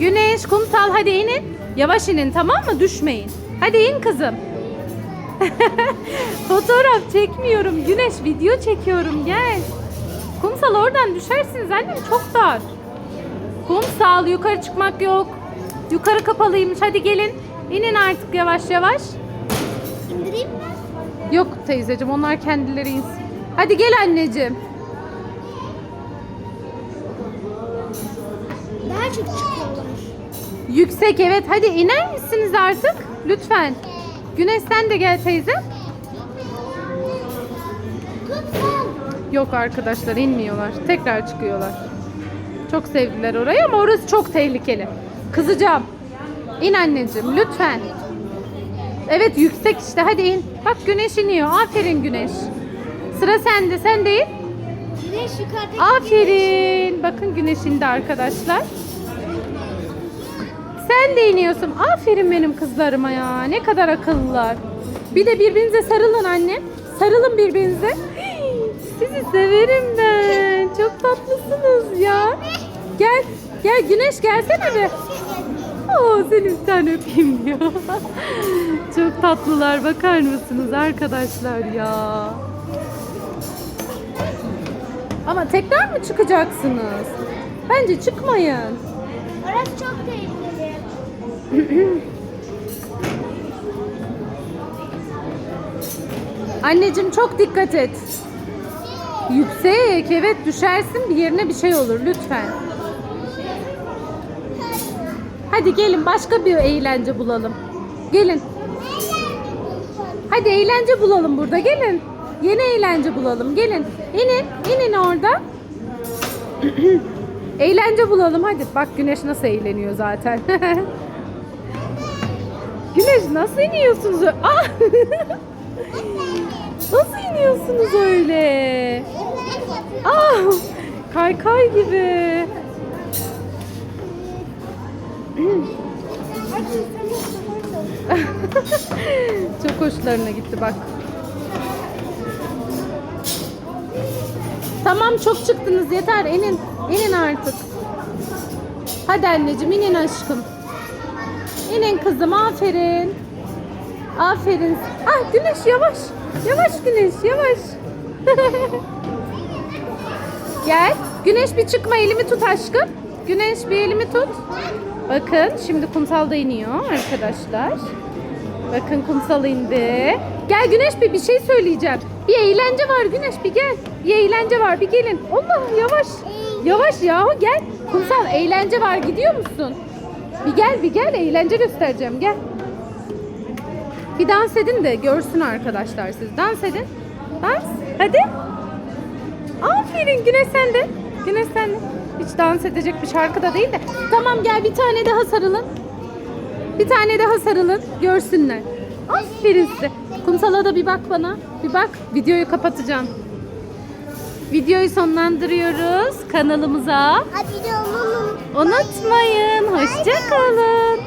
Güneş, kumsal hadi inin. Yavaş inin tamam mı? Düşmeyin. Hadi in kızım. Fotoğraf çekmiyorum. Güneş video çekiyorum. Gel. Kumsal oradan düşersiniz annem çok dar. Kumsal yukarı çıkmak yok. Yukarı kapalıymış. Hadi gelin. İnin artık yavaş yavaş. İndireyim mi? Yok teyzeciğim onlar kendileri insin. Hadi gel anneciğim. Daha çok çıkıyorlar. Yüksek evet. Hadi iner misiniz artık? Lütfen. Güneş sen de gel teyze. Yok arkadaşlar inmiyorlar. Tekrar çıkıyorlar. Çok sevdiler orayı ama orası çok tehlikeli. Kızacağım. İn anneciğim lütfen. Evet yüksek işte hadi in. Bak güneş iniyor. Aferin güneş. Sıra sende. Sen de in. Güneş yukarıdaki Aferin. Bakın güneş indi arkadaşlar. Sen de iniyorsun. Aferin benim kızlarıma ya. Ne kadar akıllılar. Bir de birbirinize sarılın annem. Sarılın birbirinize. Sizi severim ben. Çok tatlısınız ya. Gel. Gel Güneş gelsene bir. Oo, seni bir tane öpeyim diyor. Çok tatlılar. Bakar mısınız arkadaşlar ya? Ama tekrar mı çıkacaksınız? Bence çıkmayın. Orası çok tehlikeli. Anneciğim çok dikkat et. Yüksek evet düşersin bir yerine bir şey olur lütfen. Hadi gelin başka bir eğlence bulalım. Gelin. Hadi eğlence bulalım burada gelin. Yeni eğlence bulalım gelin. İnin inin orada. eğlence bulalım hadi. Bak güneş nasıl eğleniyor zaten. güneş nasıl iniyorsunuz? öyle? Ah! Nasıl iniyorsunuz öyle? Ah, kaykay gibi. Çok hoşlarına gitti bak. Tamam çok çıktınız yeter inin. inin artık. Hadi anneciğim inin aşkım. İnin kızım aferin. Aferin. Ah güneş yavaş. Yavaş güneş yavaş. Gel. Güneş bir çıkma elimi tut aşkım. Güneş bir elimi tut. Bakın şimdi kumsal da iniyor arkadaşlar. Bakın kumsal indi. Gel Güneş bir bir şey söyleyeceğim. Bir eğlence var Güneş bir gel. Bir eğlence var bir gelin. Allah yavaş. Yavaş yahu gel. Kumsal eğlence var gidiyor musun? Bir gel bir gel eğlence göstereceğim gel. Bir dans edin de görsün arkadaşlar siz. Dans edin. Dans. Hadi. Aferin Güneş sen de. Güneş sen de. Hiç dans edecek bir şarkı da değil de. Tamam gel bir tane daha sarılın. Bir tane daha sarılın. Görsünler. Aferin size. Kumsal'a da bir bak bana. Bir bak. Videoyu kapatacağım. Videoyu sonlandırıyoruz kanalımıza. De olalım. Unutmayın. Hoşça kalın.